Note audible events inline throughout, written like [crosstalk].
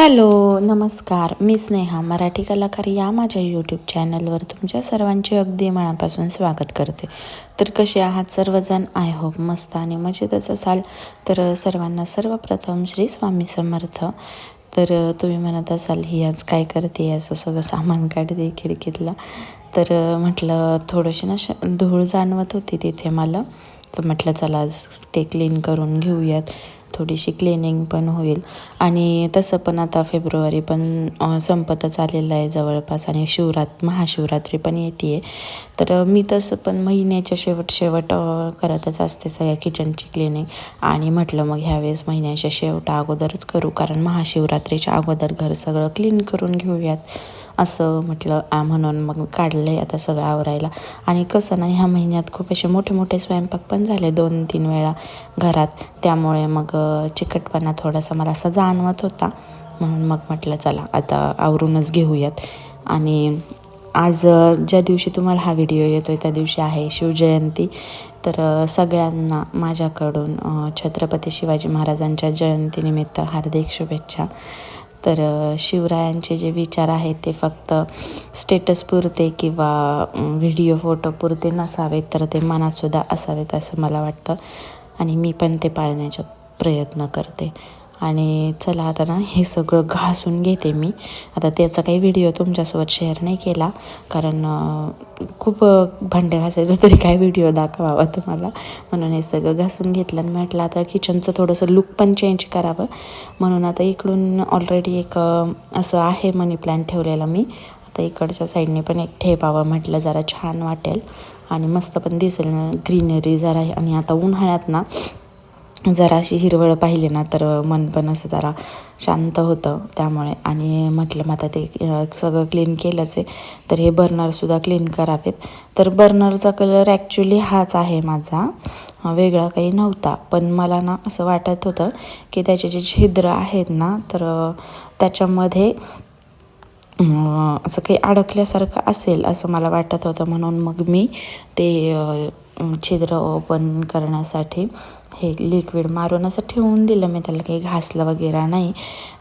Hello नमस्कार. मी स्नेहा मराठी कलाकार या माझ्या यूट्यूब चॅनलवर तुमच्या सर्वांचे अगदी मनापासून स्वागत करते. तर कसे आहात सर्वजण? आय होप मस्त आणि मजेतच असाल. तर सर्वांना सर्वप्रथम श्री स्वामी समर्थ. तर तुम्ही म्हणत असाल ही आज काय करते? असं सगळं सामान काढते खिडकीतलं. तर म्हटलं थोडंशी ना श धूळ जाणवत होती तिथे मला. तर म्हटलं चला आज ते क्लीन करून घेऊयात. थोडीशी क्लिनिंग पण होईल. आणि तसं पण आता फेब्रुवारी पण संपतच आलेलं आहे जवळपास आणि शिवरात महाशिवरात्री पण येते आहे तर मी तसं पण महिन्याच्या शेवट शेवट करतच असते सगळ्या किचनची क्लिनिंग आणि म्हटलं मग ह्यावेळेस महिन्याच्या शेवटा अगोदरच करू कारण महाशिवरात्रीच्या अगोदर घर सगळं क्लीन करून घेऊयात. असं म्हटलं आ म्हणून मग काढलं आहे आता सगळं आवरायला. आणि कसं ना ह्या महिन्यात खूप असे मोठे मोठे स्वयंपाक पण झाले दोन तीन वेळा घरात. त्यामुळे मग चिकटपणा थोडासा मला असा जाणवत होता. म्हणून मग म्हटलं चला आता आवरूनच घेऊयात. आणि आज ज्या दिवशी तुम्हाला हा व्हिडिओ येतो आहे त्या दिवशी आहे शिवजयंती. तर सगळ्यांना माझ्याकडून छत्रपती शिवाजी महाराजांच्या जयंतीनिमित्त हार्दिक शुभेच्छा. तर शिवरायांचे जे विचार आहेत ते फक्त स्टेटसपुरते किंवा व्हिडिओ फोटोपुरते नसावेत तर ते मनातसुद्धा असावेत असं मला वाटतं. आणि मी पण ते पाळण्याचा प्रयत्न करते. आणि चला आता ना हे सगळं घासून घेते मी. आता त्याचा काही व्हिडिओ तुमच्यासोबत शेअर नाही केला कारण खूप भांडे घासायचं तरी काय व्हिडिओ दाखवावा तुम्हाला. म्हणून हे सगळं घासून घेतलं आणि म्हटलं आता किचनचं थोडंसं लुक पण चेंज करावं. म्हणून आता इकडून ऑलरेडी एक असं आहे मनी प्लॅन ठेवलेला मी. आता इकडच्या साईडने पण एक ठेवावं म्हटलं जरा छान वाटेल. आणि मस्त पण दिसेल ना ग्रीनरी जरा. आणि आता उन्हाळ्यात ना जरा अशी हिरवळ पाहिली ना तर मन पण असं जरा शांत होतं त्यामुळे. आणि म्हटलं मग आता ते सगळं क्लीन केलंच आहे तर हे बर्नरसुद्धा क्लीन करावेत. तर बर्नरचा कलर ॲक्च्युली हाच आहे माझा. वेगळा काही नव्हता. पण मला ना असं वाटत होतं की त्याचे जे छिद्र आहेत ना तर त्याच्यामध्ये असं काही अडकल्यासारखं असेल असं मला वाटत होतं. म्हणून मग मी ते छिद्र ओपन करण्यासाठी हे लिक्विड मारून असं ठेवून दिलं. मी त्याला काही घासलं वगैरे नाही.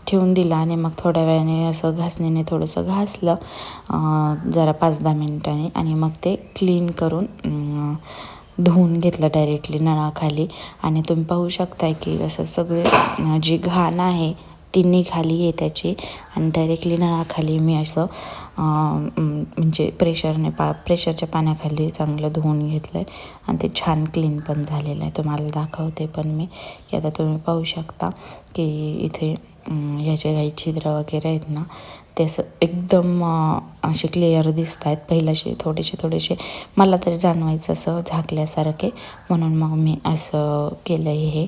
ठेवून दिलं आणि मग थोड्या वेळाने असं घासणीने थोडंसं घासलं जरा पाच दहा मिनिटांनी. आणि मग ते क्लीन करून धुवून घेतलं डायरेक्टली नळाखाली. आणि तुम्ही पाहू शकताय की असं सगळे जी घाण आहे तिन्ही खाली आहे त्याची आणि डायरेक्टली नळाखाली मी असं म्हणजे प्रेशरने पा प्रेशरच्या पाण्याखाली चांगलं धुवून घेतलं आहे आणि ते छान क्लीन पण झालेलं आहे. तुम्हाला दाखवते पण मी की आता तुम्ही पाहू शकता की इथे ह्याचे काही छिद्र वगैरे आहेत ना ते असं एकदम असे क्लिअर दिसत आहेत पहिल्याशी थोडेसे थोडेसे मला तरी जाणवायचं असं झाकल्यासारखे. म्हणून मग मी असं केलं आहे हे.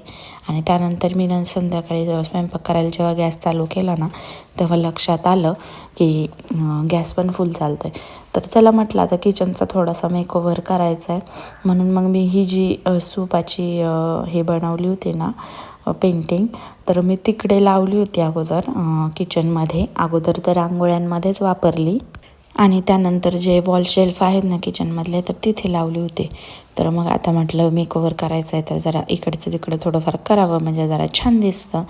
आणि त्यानंतर मी न संध्याकाळी जेव्हा स्वयंपाक करायला जेव्हा गॅस चालू केला ना तेव्हा लक्षात आलं की गॅस पण फुल चालतो आहे तर चला म्हटलं आता किचनचा थोडासा मेकओव्हर करायचा आहे म्हणून मग मी ही जी सूपाची हे बनवली होती ना पेंटिंग तर मी तिकडे लावली होती अगोदर किचनमध्ये अगोदर तर रांगोळ्यांमध्येच वापरली. आणि त्यानंतर जे वॉल शेल्फ आहेत ना किचनमधले तर तिथे लावली होती. तर मग आता म्हटलं मेकओवर करायचं आहे तर जरा इकडचं तिकडं थोडंफार करावं म्हणजे जरा छान दिसतं.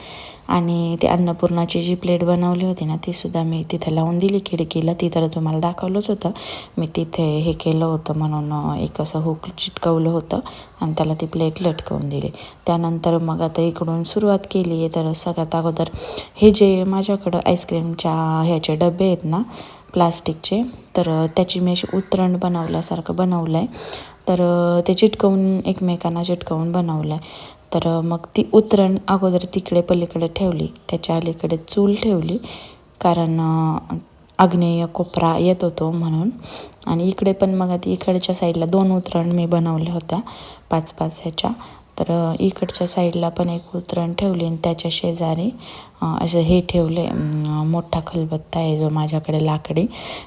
आणि ते अन्नपूर्णाची जी प्लेट बनवली होती ना तीसुद्धा मी तिथे लावून दिली खिडकीला. ती तर तुम्हाला दाखवलंच होतं. मी तिथे हे केलं होतं म्हणून एक असं हुक चिटकवलं होतं आणि त्याला ती प्लेट लटकवून दिली. त्यानंतर मग आता इकडून सुरुवात केली आहे. तर सगळ्यात अगोदर हे जे माझ्याकडं आईस्क्रीमच्या ह्याचे डबे आहेत ना प्लास्टिकचे तर त्याची मी अशी उतरण बनवल्यासारखं बनवलं आहे तर ते चिटकवून एकमेकांना चिटकवून बनवलं आहे तर मग ती उतरण अगोदर तिकडे पलीकडे ठेवली. त्याच्या अलीकडे चूल ठेवली. कारण आग्नेय कोपरा येत होतो म्हणून. आणि इकडे पण मग आता इकडच्या साईडला दोन उतरण मी बनवल्या होत्या. पाच पाच ह्याच्या. तर इकडच्या साईडला पण एक उतरण ठेवली आणि त्याच्या शेजारी असं हे ठेवले. मोठा खलबत्ता आहे जो माझ्याकडे लाकडी.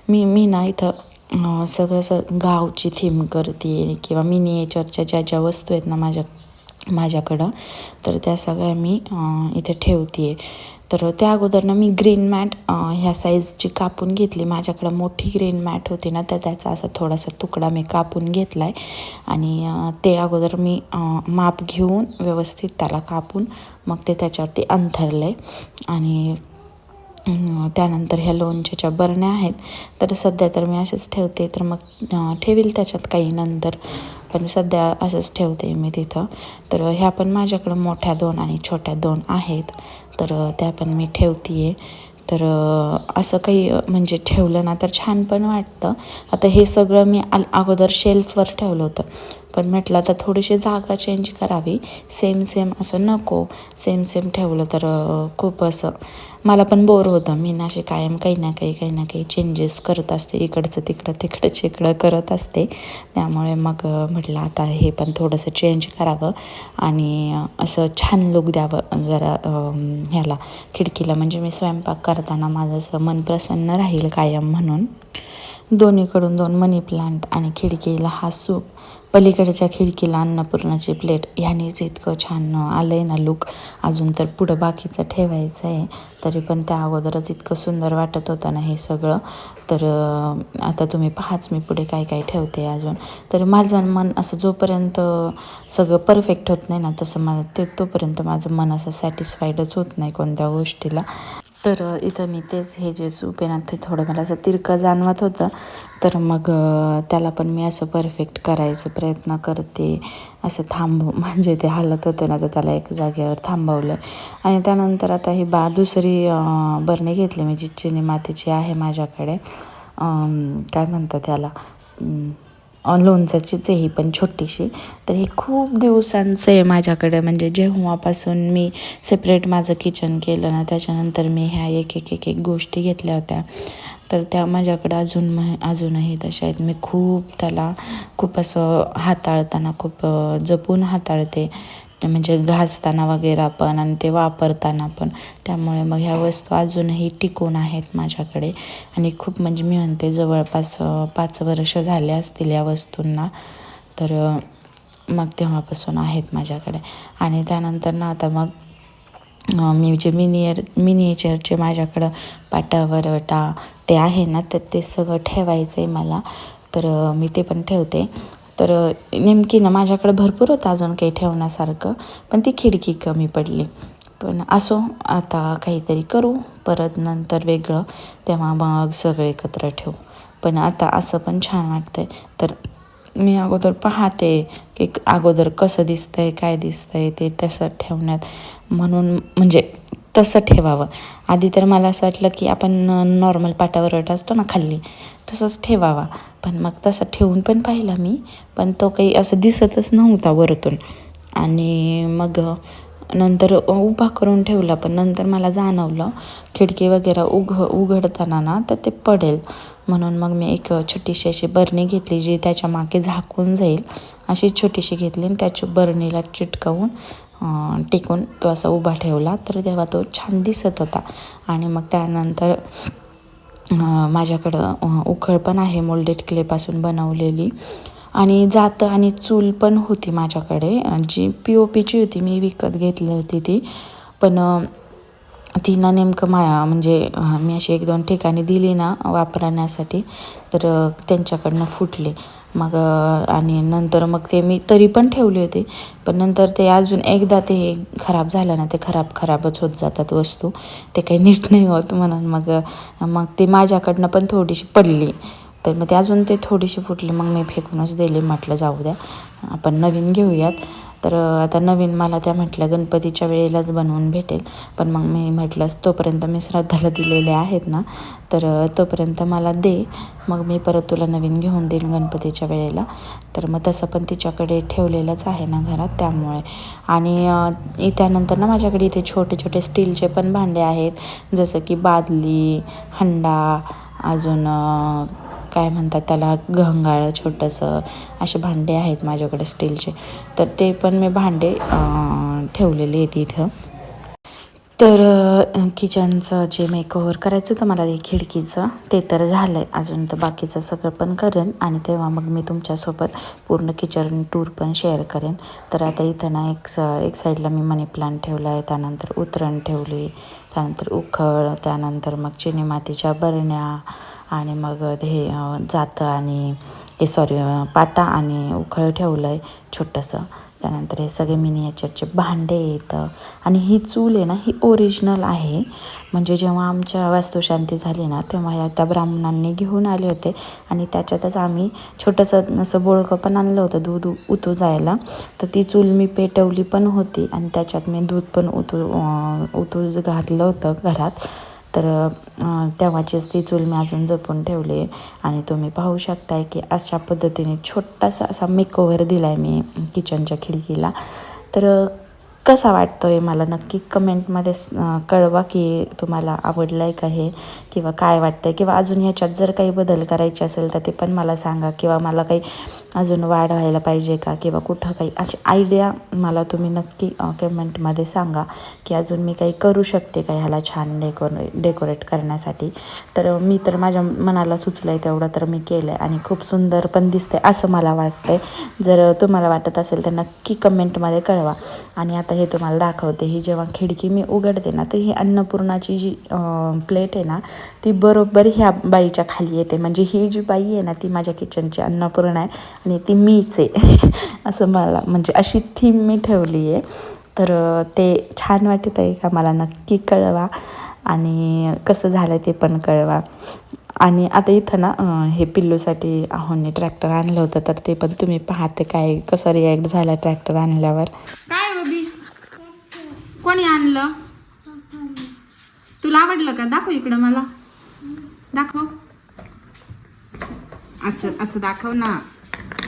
मी मी ना इथं सगळं असं गावची थीम करते किंवा मिनिएचरच्या ज्या ज्या वस्तू आहेत ना माझ्या माझ्याकडं. तर त्या सगळ्या मी इथे ठेवते आहे तर त्या अगोदर ना मी ग्रीन मॅट ह्या साईजची कापून घेतली. माझ्याकडं मोठी ग्रीन मॅट होती ना तर त्याचा असा थोडासा तुकडा मी कापून घेतला आहे आणि ते अगोदर मी माप घेऊन व्यवस्थित त्याला कापून मग ते त्याच्यावरती अंथरलं आहे आणि त्यानंतर ह्या लोणच्याच्या बरण्या आहेत तर सध्या तर मी असेच ठेवते. तर मग ठेवील त्याच्यात काही नंतर पण सध्या असंच ठेवते मी तिथं. तर ह्या पण माझ्याकडं मोठ्या दोन आणि छोट्या दोन आहेत. तर त्या पण मी ठेवते आहे तर असं काही म्हणजे ठेवलं ना तर छान पण वाटतं. आता हे सगळं मी आल अगोदर शेल्फवर ठेवलं होतं. पण म्हटलं आता थोडीशी जागा चेंज करावी. सेम सेम असं नको. सेम सेम ठेवलं तर खूप असं. मला पण बोर होतं. मी ना असे कायम काही ना काही काही ना काही चेंजेस करत असते. इकडचं तिकडं तिकडं चिकडं करत असते. त्यामुळे मग म्हटलं आता हे पण थोडंसं चेंज करावं आणि असं छान लुक द्यावं. जरा ह्याला खिडकीला. म्हणजे मी स्वयंपाक करताना माझं असं मन प्रसन्न राहील कायम म्हणून. दोन्हीकडून दोन मनी प्लांट आणि खिडकीला हा सूप पलीकडच्या खिडकीला अन्नपूर्णाची प्लेट. ह्यानेच इतकं छान आलं आहे ना लुक अजून तर पुढं बाकीचं ठेवायचं आहे. तरी पण त्या अगोदरच इतकं सुंदर वाटत होतं ना हे सगळं. तर आता तुम्ही पहाच मी पुढे काय काय ठेवते अजून. तर माझं मन असं जोपर्यंत सगळं परफेक्ट होत नाही ना तसं मला ते तोपर्यंत माझं मन असं सॅटिस्फाईडच होत नाही कोणत्या गोष्टीला. तर इथं मी तेच हे जे सूप आहे ना ते थोडं मला असं तिरकं जाणवत होतं. तर मग त्याला पण मी असं परफेक्ट करायचा प्रयत्न करते. असं थांबव [laughs] म्हणजे ते हालत होतं ना तर त्याला एक जागेवर थांबवलं. आणि त्यानंतर आता ही बा दुसरी बरणी घेतली मी जी चिनी मातीची आहे माझ्याकडे. काय म्हणतात त्याला? लोणचाचीच आहे पण छोटीशी. तर ही खूप दिवसांचं आहे माझ्याकडे. म्हणजे जेव्हापासून मी सेपरेट माझं किचन केलं ना त्याच्यानंतर मी ह्या एक एक एक एक गोष्टी घेतल्या होत्या. तर त्या माझ्याकडं अजून म अजूनही तशा आहेत. मी खूप त्याला खूप असं हाताळताना खूप जपून हाताळते. म्हणजे घासताना वगैरे पण आणि ते वापरताना पण. त्यामुळे मग ह्या वस्तू अजूनही टिकून आहेत माझ्याकडे. आणि खूप म्हणजे मी म्हणते जवळपास पाच वर्ष झाले असतील या वस्तूंना. तर मग तेव्हापासून आहेत माझ्याकडे. आणि त्यानंतर ना आता मग मी जे मिनियर मिनिएचरचे माझ्याकडं पाटावरवटा ते आहे ना तर ते सगळं ठेवायचं आहे मला. तर मी ते पण ठेवते. तर नेमकी ना माझ्याकडं भरपूर होतं अजून काही ठेवण्यासारखं पण ती खिडकी कमी पडली. पण असो आता काहीतरी करू परत नंतर वेगळं तेव्हा मग सगळे एकत्र ठेवू. पण आता असं पण छान वाटतंय. तर मी अगोदर पाहते की अगोदर कसं दिसतंय काय दिसतंय ते तसं ठेवण्यात. म्हणून म्हणजे तसं ठेवावं. आधी तर मला असं वाटलं की आपण नॉर्मल पाटावर असतो ना खाल्ली तसंच ठेवावा. पण मग तसं ठेवून पण पाहिला मी पण तो काही असं दिसतच नव्हता वरतून. आणि मग नंतर उभा करून ठेवला पण नंतर मला जाणवलं खिडकी वगैरे उघ उघडताना ना तर ते पडेल. म्हणून मग मी एक छोटीशी अशी बरणी घेतली जी त्याच्यामागे झाकून जाईल. अशी छोटीशी घेतली आणि त्याच्या बरणीला चिटकवून टिकून तो असा उभा ठेवला. तर तेव्हा तो छान दिसत होता. आणि मग त्यानंतर माझ्याकडं उखळ पण आहे मोल्डेड क्लेपासून बनवलेली. आणि जातं आणि चूल पण होती माझ्याकडे. जी पी ओ पीची होती मी विकत घेतली होती ती. पण तिनं नेमकं माया म्हणजे मी अशी एक दोन ठिकाणी दिली ना वापरण्यासाठी तर त्यांच्याकडनं फुटले. मग आणि नंतर मग ते मी तरी पण ठेवली होती. पण नंतर ते अजून एकदा ते खराब झालं ना ते खराब खराबच होत जातात वस्तू. ते काही नीट नाही होत म्हणून मग मग ते माझ्याकडनं पण थोडीशी पडली. तर मग ते अजून ते थोडीशी फुटली मग मी फेकूनच दिली. म्हटलं जाऊ द्या आपण नवीन घेऊयात. तर आता नवीन मला त्या म्हटल्या गणपतीच्या वेळेलाच बनवून भेटेल. पण मग मी म्हटलंच तोपर्यंत मी श्राद्धाला दिलेले आहेत ना तर तोपर्यंत मला दे. मग मी परत तुला नवीन घेऊन देईन गणपतीच्या वेळेला. तर मग तसं पण तिच्याकडे ठेवलेलंच आहे ना घरात त्यामुळे. आणि त्यानंतर ना माझ्याकडे इथे छोटे छोटे स्टीलचे पण भांडे आहेत. जसं की बादली हंडा अजून काय म्हणतात त्याला घंगाळ छोटंसं असे भांडे आहेत माझ्याकडे स्टीलचे. तर ते पण मी भांडे ठेवलेले आहेत इथं. तर किचनचं जे मेकओव्हर करायचं होतं मला ते खिडकीचं ते तर झालं आहे अजून तर बाकीचं सगळं पण करेन आणि तेव्हा मग मी तुमच्यासोबत पूर्ण किचन टूर पण शेअर करेन. तर आता इथं ना एक एक साईडला मी मनी प्लांट ठेवला आहे त्यानंतर उतरण ठेवली त्यानंतर उखळ त्यानंतर मग चिनी मातीच्या बरण्या आणि मग हे जातं आणि हे सॉरी पाटा आणि उखळ ठेवलं आहे छोटंसं. त्यानंतर हे सगळे मिनिएचरचे भांडे येतं. आणि ही चूल आहे ना ही ओरिजिनल आहे. म्हणजे जेव्हा आमच्या वास्तुशांती झाली ना तेव्हा या त्या ब्राह्मणांनी घेऊन आले होते. आणि त्याच्यातच आम्ही छोटंसं असं बोळकं पण आणलं होतं दूध उतू जायला. तर ती चूल मी पेटवली पण होती. आणि त्याच्यात मी दूध पण उतू उतू घातलं होतं घरात. तर तेव्हाचीच ती चूल मी अजून जपून ठेवली. आहे आणि तुम्ही पाहू शकताय की अशा पद्धतीने छोटासा असा मेकओव्हर दिला आहे मी किचनच्या खिडकीला. तर कसा वाटतो आहे मला? नक्की कमेंटमध्ये कळवा की तुम्हाला आवडलं आहे का हे किंवा काय वाटतं आहे किंवा अजून ह्याच्यात जर काही बदल करायचे असेल तर ते पण मला सांगा. किंवा मला काही अजून वाढ व्हायला पाहिजे का? किंवा कुठं काही अशी आयडिया मला तुम्ही नक्की कमेंटमध्ये सांगा की अजून मी काही करू शकते का ह्याला छान डेकोरे डेकोरेट करण्यासाठी? तर मी तर माझ्या मनाला सुचलं आहे तेवढं तर मी केलं आहे आणि खूप सुंदर पण दिसते असं मला वाटतंय. जर तुम्हाला वाटत असेल तर नक्की कमेंटमध्ये कळवा. आणि आता हे तुम्हाला दाखवते. ही जेव्हा खिडकी मी उघडते ना तर ही अन्नपूर्णाची जी प्लेट आहे ना ती बरोबर ह्या बाईच्या खाली येते. म्हणजे ही जी बाई आहे ना ती माझ्या किचनची अन्नपूर्णा आहे आणि ती मीच आहे. [laughs] असं मला म्हणजे अशी थीम मी ठेवली आहे. तर ते छान वाटत आहे का मला नक्की कळवा आणि कसं झालं ते पण कळवा. आणि आता इथं ना हे पिल्लूसाठी आहोंनी ट्रॅक्टर आणलं होतं तर ते पण तुम्ही पाहते काय कसं रिॲक्ट झाला ट्रॅक्टर आणल्यावर. काय हो बबी कोणी आणलं? तुला आवडलं का? दाखव इकडं मला. दाखव. असं असं दाखव ना.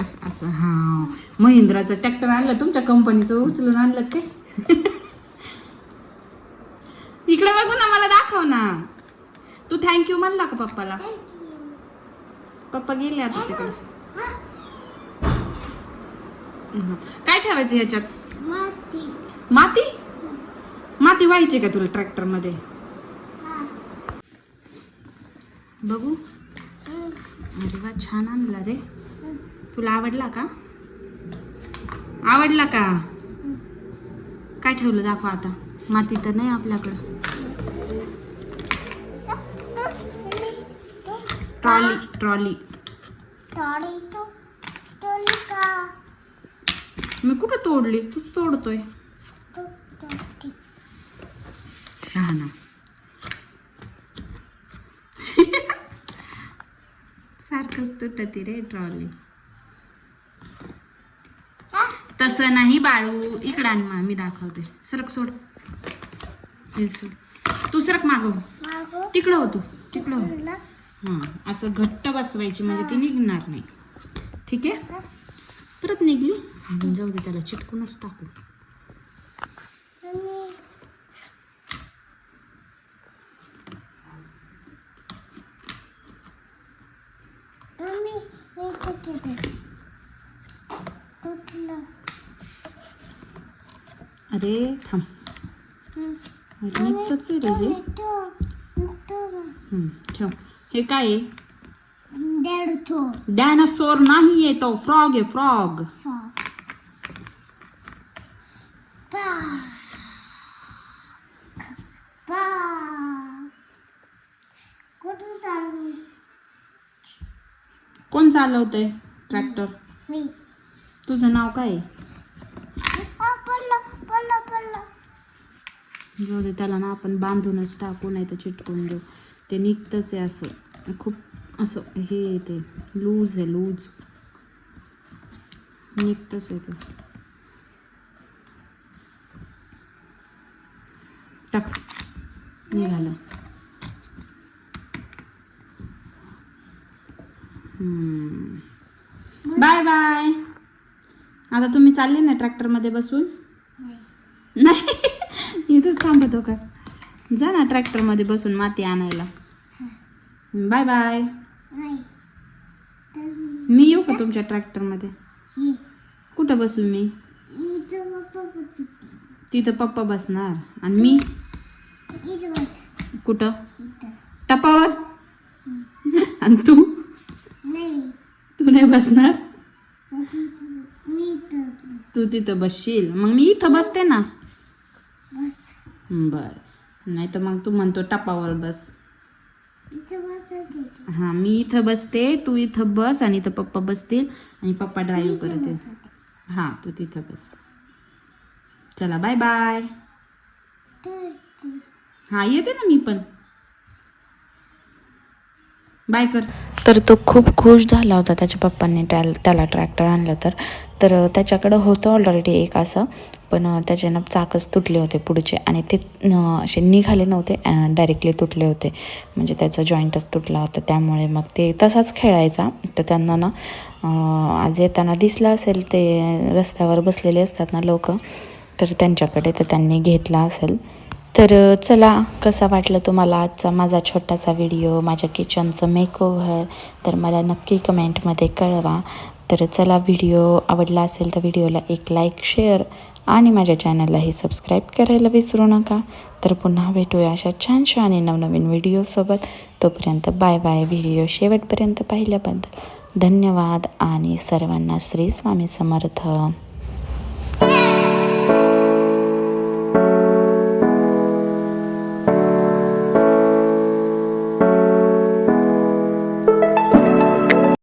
असं असं हा. महिंद्राचं ट्रॅक्टर आणलं तुमच्या कंपनीचं उचलून आणलं काय इकडे बघू ना मला दाखव ना. तू थँक्यू म्हणला का पप्पाला? पप्पा गेले आता तिकडे. काय ठेवायचं ह्याच्यात? माती? माती व्हायची का तुला ट्रॅक्टरमध्ये बघू. अरे वा छान आणला रे. तुला आवडला का? आवडला का? काय ठेवलं दाखव आता. माती तर नाही आपल्याकडं. Trolley trolley. मी कुठं तोडली? तूच तोडतोय. शहाणा सारखंच तुटती रे ट्रॉली तसं नाही बाळू इकडं आण मा दाखवते. सरक सोड. हे सोड. तू सरक मागव तिकडं हो तू. तिकडं हो. हां असं घट्ट बसवायची म्हणजे ती निघणार नाही. ठीक आहे? परत निघली? जाऊ दे त्याला चिटकूनच टाकू. अरे थांब. अरे निघतच आहे रे हे. हं, ठेव. हे काय आहे? डायनासोर नाही आहे तो. फ्रॉग आहे फ्रॉग कुठून चालू कोण चालवतंय ट्रॅक्टर मी. तुझं नाव काय आहे? आ, पडलं पडलं पडलं जाऊ दे त्याला ना आपण बांधूनच टाकू नाही तर चिटकून देऊ. ते निघतंच आहे असं. खूप असं हे आहे ते. लूज आहे लूज. निघतंच आहे ते. टाक. निघालं. Bye bye. आता तुम्ही चालले ना ट्रॅक्टरमध्ये बसून? नाही. [laughs] इथंच थांबतो का? जा ना ट्रॅक्टरमध्ये बसून माती आणायला. Bye bye. मी येऊ का तुमच्या ट्रॅक्टरमध्ये? कुठं बसू मी? तिथं पप्पा बसणार. आणि मी? कुठं? टपावर? [laughs] आणि तू? नाही बसणार? तू तिथं बसशील. मग मी इथं बसते ना. बस बर. नाही तर मग तू म्हणतो टपावर बस. हां मी इथं बसते तू इथं बस आणि इथं पप्पा बसतील आणि पप्पा ड्राईव्ह करतील. हां तू तिथं बस. चला बाय बाय हा येते ना मी पण. बाय कर. तर तो खूप खुश झाला होता त्याच्या पप्पांनी त्या त्याला ट्रॅक्टर आणलं तर. तर त्याच्याकडं होतं ऑलरेडी एक असं पण त्याचे ना चाकच तुटले होते पुढचे आणि ते असे निघाले नव्हते डायरेक्टली तुटले होते. म्हणजे त्याचा जॉईंटच तुटला होता त्यामुळे मग ते तसाच खेळायचा. तर त्यांना ना आज येताना दिसला असेल ते रस्त्यावर बसलेले असतात ना लोक तर त्यांच्याकडे तर त्यांनी घेतला असेल. तर चला कसा वाटलं तुम्हाला आजचा माझा छोटासा व्हिडिओ माझ्या किचनचं मेकओव्हर तर मला नक्की कमेंटमध्ये कळवा. तर चला व्हिडिओ आवडला असेल तर व्हिडिओला एक लाईक शेअर आणि माझ्या चॅनललाही सबस्क्राईब करायला विसरू नका. तर पुन्हा भेटूया अशा छानशा आणि नवनवीन व्हिडिओसोबत तोपर्यंत बाय बाय व्हिडिओ शेवटपर्यंत पाहिल्याबद्दल धन्यवाद आणि सर्वांना श्री स्वामी समर्थ.